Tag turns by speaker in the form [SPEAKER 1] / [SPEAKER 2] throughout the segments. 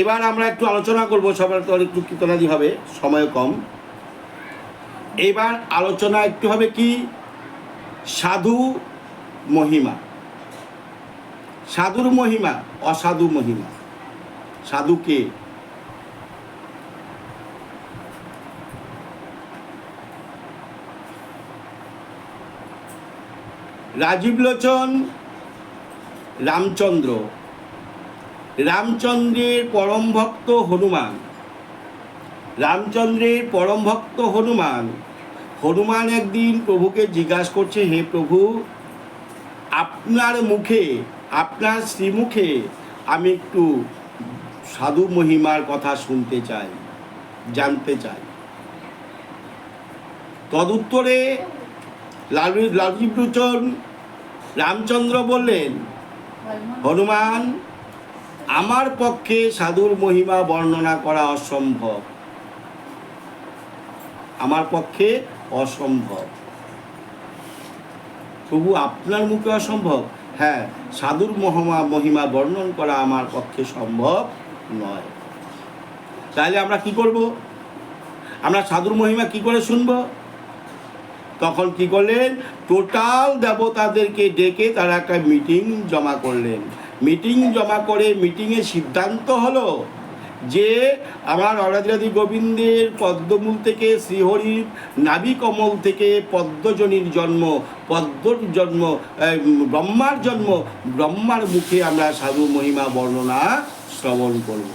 [SPEAKER 1] এবার আমরা একটু আলোচনা করব সবার তো একটু কীর্তনাদি হবে সময় কম এবার আলোচনা একটু হবে কি সাধু মহিমা সাধুর মহিমা অসাধু মহিমা সাধুকে রাজীব লোচন রামচন্দ্র রামচন্দ্রের পরম ভক্ত হনুমান রামচন্দ্রের পরম ভক্ত হনুমান হনুমান একদিন প্রভুকে জিজ্ঞাসা করছে হে প্রভু আপনার মুখে আপনার শ্রীমুখে আমি একটু সাধু মহিমার কথা শুনতে চাই জানতে চাই তদুত্তরে লালজীবলোচন রামচন্দ্র বললেন হনুমান আমার পক্ষে সাধুর মহিমা বর্ণনা করা অসম্ভব আমার পক্ষে অসম্ভব তবু আপনার মুখে অসম্ভব হ্যাঁ সাধুর মহমা মহিমা বর্ণন করা আমার পক্ষে সম্ভব নয় তাহলে আমরা কি করব আমরা সাধুর মহিমা কি করে শুনব তখন কি করলেন টোটাল দেবতাদেরকে ডেকে তারা একটা মিটিং জমা করলেন মিটিং জমা করে মিটিংয়ে সিদ্ধান্ত হলো যে আমার অরাধরাধি গোবিন্দের পদ্মমূল থেকে শ্রীহরির নাবিকমল থেকে পদ্মজনীর জন্ম পদ্মর জন্ম ব্রহ্মার জন্ম ব্রহ্মার মুখে আমরা সাধু মহিমা বর্ণনা শ্রবণ করব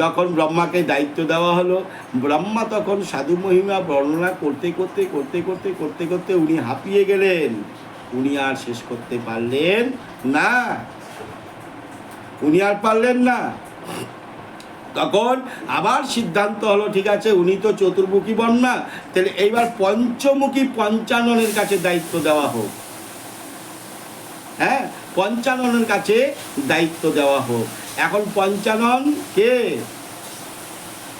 [SPEAKER 1] যখন ব্রহ্মাকে দায়িত্ব দেওয়া হলো ব্রহ্মা তখন সাধু মহিমা বর্ণনা করতে করতে করতে করতে করতে করতে উনি হাঁপিয়ে গেলেন উনি আর শেষ করতে পারলেন না উনি আর পারলেন না তখন আবার সিদ্ধান্ত হলো ঠিক আছে উনি তো চতুর্মুখী বন্যা তাহলে এইবার পঞ্চমুখী পঞ্চাননের কাছে দায়িত্ব দেওয়া হোক হ্যাঁ পঞ্চাননের কাছে দায়িত্ব দেওয়া হোক এখন পঞ্চানন কে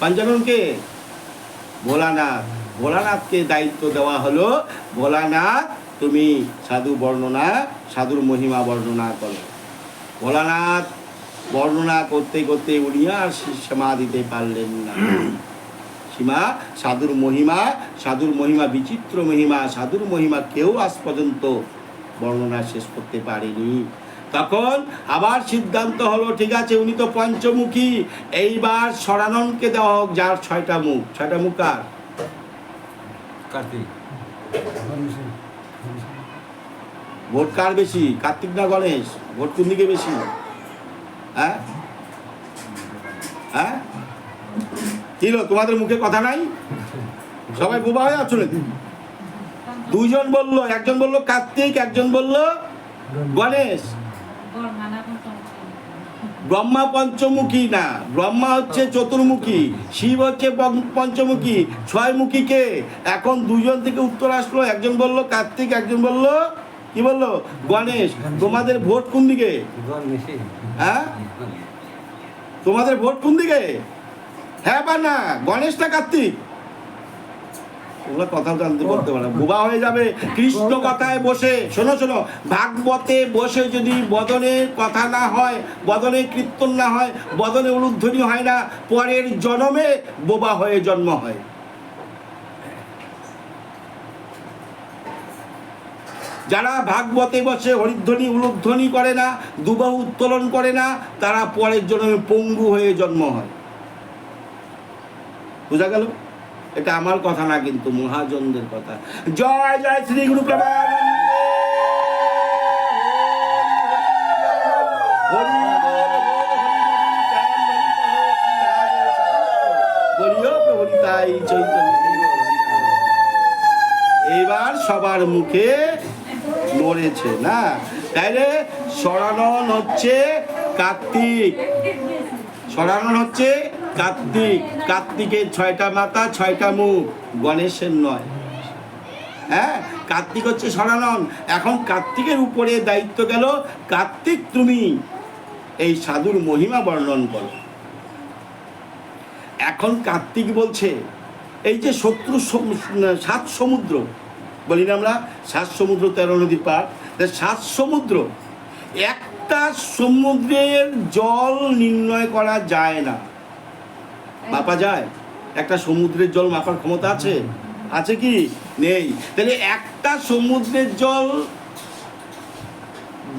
[SPEAKER 1] পঞ্চানন কে ভোলানাথ ভোলানাথকে দায়িত্ব দেওয়া হলো ভোলানাথ তুমি সাধু বর্ণনা সাধুর মহিমা বর্ণনা করো ভোলানাথ বর্ণনা করতে করতে উনি আর সীমা দিতে পারলেন না সীমা সাধুর মহিমা সাধুর মহিমা বিচিত্র মহিমা সাধুর মহিমা কেউ আজ পর্যন্ত বর্ণনা শেষ করতে পারেনি তখন আবার সিদ্ধান্ত হলো ঠিক আছে উনি তো পঞ্চমুখী এইবার সরাননকে দেওয়া হোক যার ছয়টা মুখ ছয়টা মুখ কার কার্তিক ভোট কার বেশি কার্তিক না গণেশ ভোট কোন দিকে বেশি হ্যাঁ হ্যাঁ কি তোমাদের মুখে কথা নাই সবাই বোবা হয়ে আছো নাকি দুইজন বললো একজন বললো কার্তিক একজন বললো গণেশ ব্রহ্মা পঞ্চমুখী না ব্রহ্মা হচ্ছে চতুর্মুখী শিব হচ্ছে পঞ্চমুখী ছয় মুখী কে এখন দুজন থেকে উত্তর আসলো একজন বললো কার্তিক একজন বললো কি বললো গণেশ তোমাদের ভোট কোন দিকে হ্যাঁ তোমাদের ভোট কোন দিকে হ্যাঁ বা না গণেশ না কার্তিক ওগুলো কথা জানতে বলতে পারে বোবা হয়ে যাবে কৃষ্ণ কথায় বসে শোনো শোনো ভাগবতে বসে যদি বদনের কথা না হয় বদনে কীর্তন না হয় বদনে উলুধ্বনি হয় না পরের জন্মে বোবা হয়ে জন্ম হয় যারা ভাগবতে বসে হরিধ্বনি উলুধ্বনি করে না দুবাহ উত্তোলন করে না তারা পরের জন্য পঙ্গু হয়ে জন্ম হয় বোঝা গেল এটা আমার কথা না কিন্তু মহাজনদের কথা জয় জয় শ্রী গুরু এইবার সবার মুখে নড়েছে না তাইলে সরানন হচ্ছে কার্তিক সরানন হচ্ছে কার্তিক কার্তিকের ছয়টা মাথা ছয়টা মুখ গণেশের নয় হ্যাঁ কার্তিক হচ্ছে সরানন এখন কার্তিকের উপরে দায়িত্ব গেল কার্তিক তুমি এই সাধুর মহিমা বর্ণন করো এখন কার্তিক বলছে এই যে শত্রু সাত সমুদ্র বলি না আমরা সাত সমুদ্র তেরো নদী পার সাত সমুদ্র একটা সমুদ্রের জল নির্ণয় করা যায় না মাপা যায় একটা সমুদ্রের জল মাপার ক্ষমতা আছে আছে কি নেই তাহলে একটা সমুদ্রের জল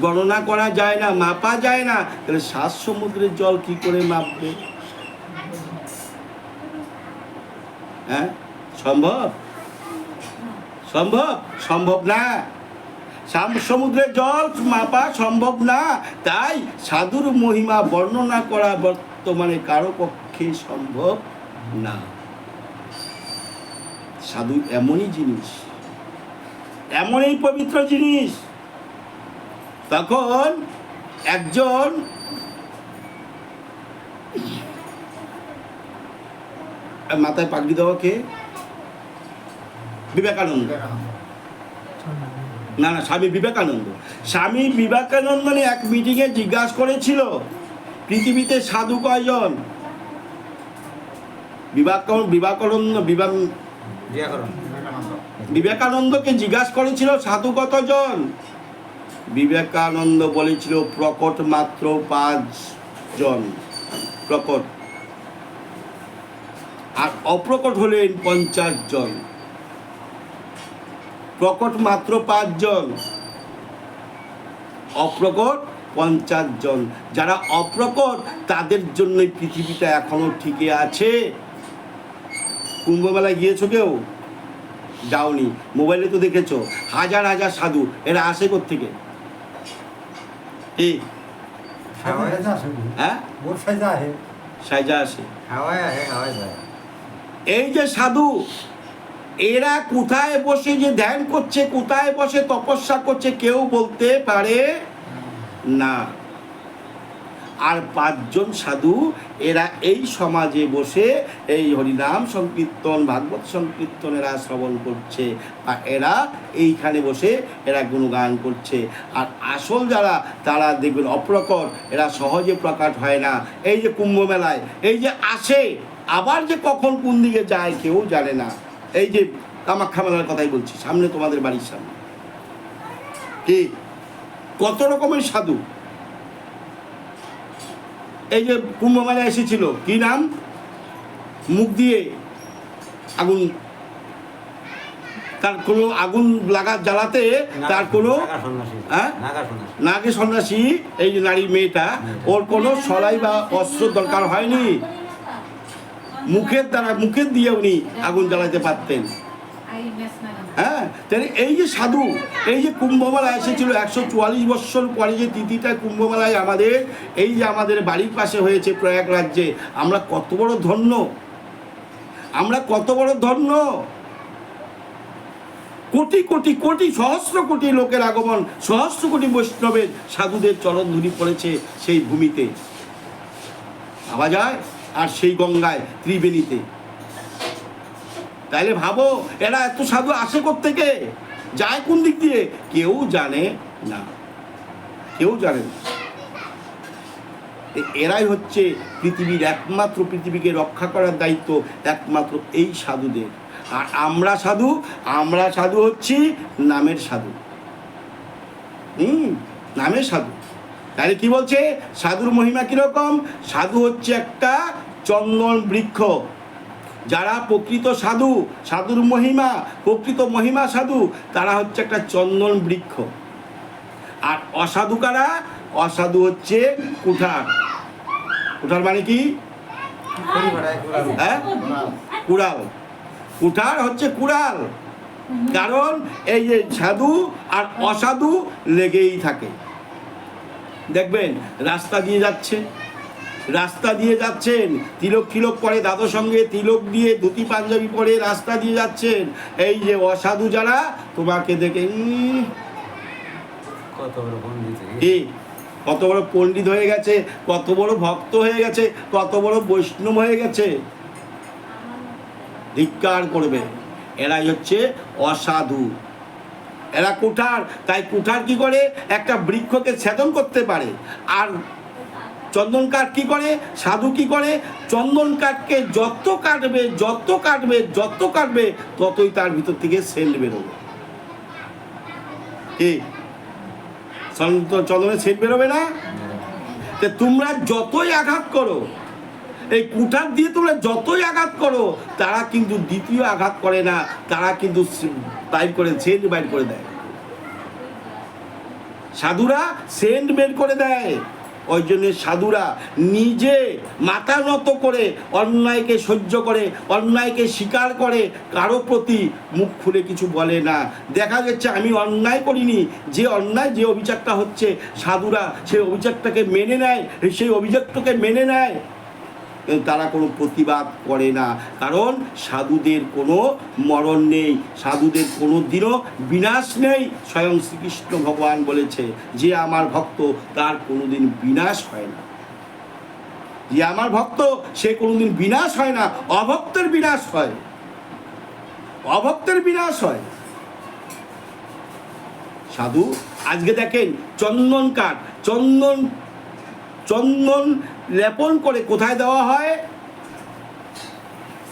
[SPEAKER 1] গণনা করা যায় না মাপা যায় না তাহলে সাত সমুদ্রের জল কি করে মাপবে হ্যাঁ সম্ভব সম্ভব সম্ভব না সমুদ্রের জল মাপা সম্ভব না তাই সাধুর মহিমা বর্ণনা করা বর্তমানে কারো পক্ষে সম্ভব না সাধু এমনই জিনিস এমনই পবিত্র জিনিস তখন একজন মাথায় পাগড়ি দেওয়াকে বিবেকানন্দ না না স্বামী বিবেকানন্দ স্বামী বিবেকানন্দ মানে এক মিটিংয়ে জিজ্ঞাসা করেছিল পৃথিবীতে সাধু কয়জন বিবেকানন্দ বিবেকানন্দকে জিজ্ঞাসা করেছিল সাধু কতজন বিবেকানন্দ বলেছিল প্রকট মাত্র পাঁচ জন প্রকট আর অপ্রকট হলেন পঞ্চাশ জন প্রকট মাত্র পাঁচজন অপ্রকট পঞ্চাশ জন যারা অপ্রকট তাদের জন্য পৃথিবীটা এখনো ঠিকই আছে কুম্ভমেলায় গিয়েছো কেউ যাওনি মোবাইলে তো দেখেছো হাজার হাজার সাধু এরা আসে কোথেকে এই
[SPEAKER 2] হ্যাঁ
[SPEAKER 1] আসে এই যে সাধু এরা কোথায় বসে যে ধ্যান করছে কোথায় বসে তপস্যা করছে কেউ বলতে পারে না আর পাঁচজন সাধু এরা এই সমাজে বসে এই হরিনাম সংকীর্তন ভাগবত সংকীর্তন এরা শ্রবণ করছে আর এরা এইখানে বসে এরা গুণগান করছে আর আসল যারা তারা দেখবেন অপ্রকট এরা সহজে প্রকাট হয় না এই যে কুম্ভ মেলায় এই যে আসে আবার যে কখন কোন দিকে যায় কেউ জানে না এই যে কামাখ্যা মেলার কথাই বলছি সামনে তোমাদের বাড়ির সামনে কি কত রকমের সাধু এই যে কুম্ভ মেলা এসেছিল কি নাম মুখ দিয়ে আগুন তার কোনো আগুন লাগা জ্বালাতে তার কোনো নাগে হ্যাঁ? সন্ন্যাসী এই নারী মেয়েটা ওর কোনো সলাই বা অস্ত্র দরকার হয়নি মুখের দ্বারা মুখের দিয়ে উনি আগুন জ্বালাতে পারতেন হ্যাঁ তাহলে এই যে সাধু এই যে কুম্ভমেলায় এসেছিল একশো চুয়াল্লিশ বৎসর পরে যে তিথিটা কুম্ভমেলায় আমাদের এই যে আমাদের বাড়ির পাশে হয়েছে প্রয়াগ রাজ্যে আমরা কত বড় ধন্য আমরা কত বড় ধন্য কোটি কোটি কোটি সহস্র কোটি লোকের আগমন সহস্র কোটি বৈষ্ণবের সাধুদের চরণ ধুলি পড়েছে সেই ভূমিতে ভাবা যায় আর সেই গঙ্গায় ত্রিবেণীতে তাইলে ভাবো এরা এত সাধু আসে থেকে যায় কোন দিক দিয়ে কেউ জানে না কেউ জানে না এরাই হচ্ছে পৃথিবীর একমাত্র পৃথিবীকে রক্ষা করার দায়িত্ব একমাত্র এই সাধুদের আর আমরা সাধু আমরা সাধু হচ্ছি নামের সাধু হুম নামের সাধু তাহলে কি বলছে সাধুর মহিমা কীরকম সাধু হচ্ছে একটা চন্দন বৃক্ষ যারা প্রকৃত সাধু সাধুর মহিমা প্রকৃত মহিমা সাধু তারা হচ্ছে একটা চন্দন বৃক্ষ আর অসাধু কারা অসাধু হচ্ছে কুঠার কুঠার মানে কি হ্যাঁ কুড়াল কুঠার হচ্ছে কুড়াল কারণ এই যে সাধু আর অসাধু লেগেই থাকে দেখবেন রাস্তা দিয়ে যাচ্ছেন রাস্তা দিয়ে যাচ্ছেন তিলক তিলক করে দাদো সঙ্গে তিলক দিয়ে ধুতি পাঞ্জাবি পরে রাস্তা দিয়ে যাচ্ছেন এই যে অসাধু যারা তোমাকে দেখে
[SPEAKER 2] কত বড় পণ্ডিত
[SPEAKER 1] কত বড় পণ্ডিত হয়ে গেছে কত বড় ভক্ত হয়ে গেছে কত বড় বৈষ্ণব হয়ে গেছে ধিক্কার করবে এরাই হচ্ছে অসাধু এরা কুঠার তাই কুঠার কি করে একটা বৃক্ষকে ছেদন করতে পারে আর চন্দন কাঠ কী করে সাধু কি করে চন্দন কাঠকে যত কাটবে যত কাটবে যত কাটবে ততই তার ভিতর থেকে সেল বেরোবে কি চন্দনের সেল বেরোবে না তোমরা যতই আঘাত করো এই কুঠার দিয়ে তোমরা যতই আঘাত করো তারা কিন্তু দ্বিতীয় আঘাত করে না তারা কিন্তু বাইর করে সেন্ট বাইর করে দেয় সাধুরা সেন্ট বের করে দেয় ওই জন্য সাধুরা নিজে মাথা নত করে অন্যায়কে সহ্য করে অন্যায়কে স্বীকার করে কারো প্রতি মুখ খুলে কিছু বলে না দেখা যাচ্ছে আমি অন্যায় করিনি যে অন্যায় যে অভিযোগটা হচ্ছে সাধুরা সেই অভিযোগটাকে মেনে নেয় সেই অভিযোগটাকে মেনে নেয় তারা কোনো প্রতিবাদ করে না কারণ সাধুদের কোনো মরণ নেই সাধুদের কোনো দিনও বিনাশ নেই স্বয়ং শ্রীকৃষ্ণ ভগবান বলেছে যে আমার ভক্ত তার কোনোদিন বিনাশ হয় না যে আমার ভক্ত সে কোনোদিন বিনাশ হয় না অভক্তের বিনাশ হয় অভক্তের বিনাশ হয় সাধু আজকে দেখেন চন্দন কাঠ চন্দন চন্দন লেপন করে কোথায় দেওয়া হয়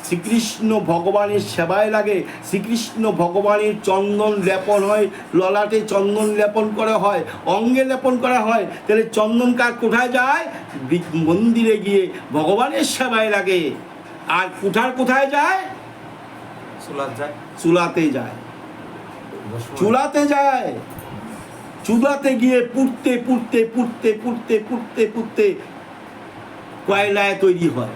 [SPEAKER 1] শ্রীকৃষ্ণ ভগবানের সেবায় লাগে শ্রীকৃষ্ণ ভগবানের চন্দন লেপন হয় ললাটে চন্দন লেপন করা হয় অঙ্গে লেপন করা হয় তাহলে চন্দন কাজ কোথায় যায় মন্দিরে গিয়ে ভগবানের সেবায় লাগে আর কুঠার কোথায় যায়
[SPEAKER 2] চুলাতে যায়
[SPEAKER 1] চুলাতে যায় চুলাতে গিয়ে পুড়তে পুড়তে পুড়তে পুড়তে পুড়তে পুড়তে কয়লায় তৈরি হয়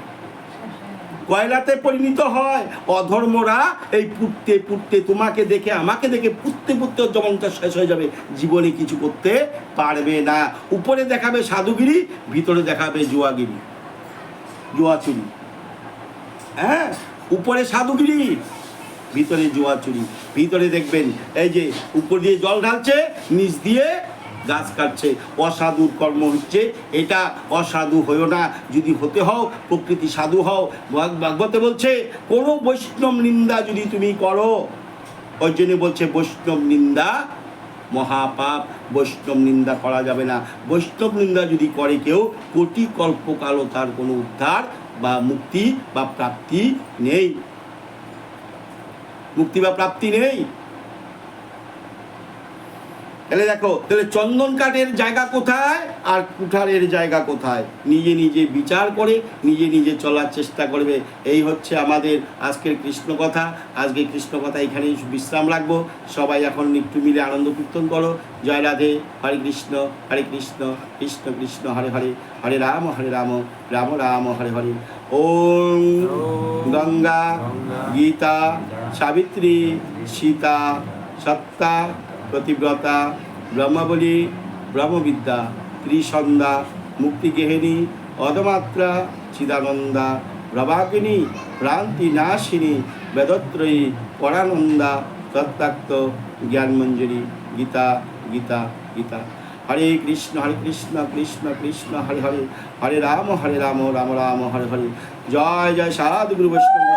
[SPEAKER 1] কয়লাতে পরিণত হয় অধর্মরা এই পুড়তে পুড়তে তোমাকে দেখে আমাকে দেখে পুড়তে পুড়তে জমনটা শেষ হয়ে যাবে জীবনে কিছু করতে পারবে না উপরে দেখাবে সাধুগিরি ভিতরে দেখাবে জুয়াগিরি জুয়া চুরি হ্যাঁ উপরে সাধুগিরি ভিতরে জুয়া চুরি ভিতরে দেখবেন এই যে উপর দিয়ে জল ঢালছে নিচ দিয়ে গাছ কাটছে অসাধুর কর্ম হচ্ছে এটা অসাধু হয়েও না যদি হতে হও প্রকৃতি সাধু হও ভাগবতে বলছে কোনো বৈষ্ণব নিন্দা যদি তুমি করো ওই জন্য বলছে বৈষ্ণব নিন্দা মহাপাপ বৈষ্ণব নিন্দা করা যাবে না বৈষ্ণব নিন্দা যদি করে কেউ কোটি কল্পকালও তার কোনো উদ্ধার বা মুক্তি বা প্রাপ্তি নেই মুক্তি বা প্রাপ্তি নেই তাহলে দেখো তাহলে চন্দন কাঠের জায়গা কোথায় আর কুঠারের জায়গা কোথায় নিজে নিজে বিচার করে নিজে নিজে চলার চেষ্টা করবে এই হচ্ছে আমাদের আজকের কৃষ্ণ কথা আজকে কৃষ্ণ কথা এখানেই বিশ্রাম রাখবো সবাই এখন একটু মিলে আনন্দ কীর্তন করো জয় রাধে হরে কৃষ্ণ হরে কৃষ্ণ কৃষ্ণ কৃষ্ণ হরে হরে হরে রাম হরে রাম রাম রাম হরে হরে ওম গঙ্গা গীতা সাবিত্রী সীতা সত্তা প্রতিব্রতা ব্রহ্মাবলী ব্রহ্মবিদ্যা ত্রিসন্ধ্যা মুক্তিগেহিনী অদমাত্রা চিদানন্দা প্রভাগিনী প্রান্তিনাশিনী বেদত্রয়ী পরানন্দা তত্ত্বাক্ত জ্ঞানমঞ্জুরি গীতা গীতা গীতা হরে কৃষ্ণ হরে কৃষ্ণ কৃষ্ণ কৃষ্ণ হরে হরে হরে রাম হরে রাম রাম রাম হরে হরে জয় জয় সাধু গুরু বৈষ্ণব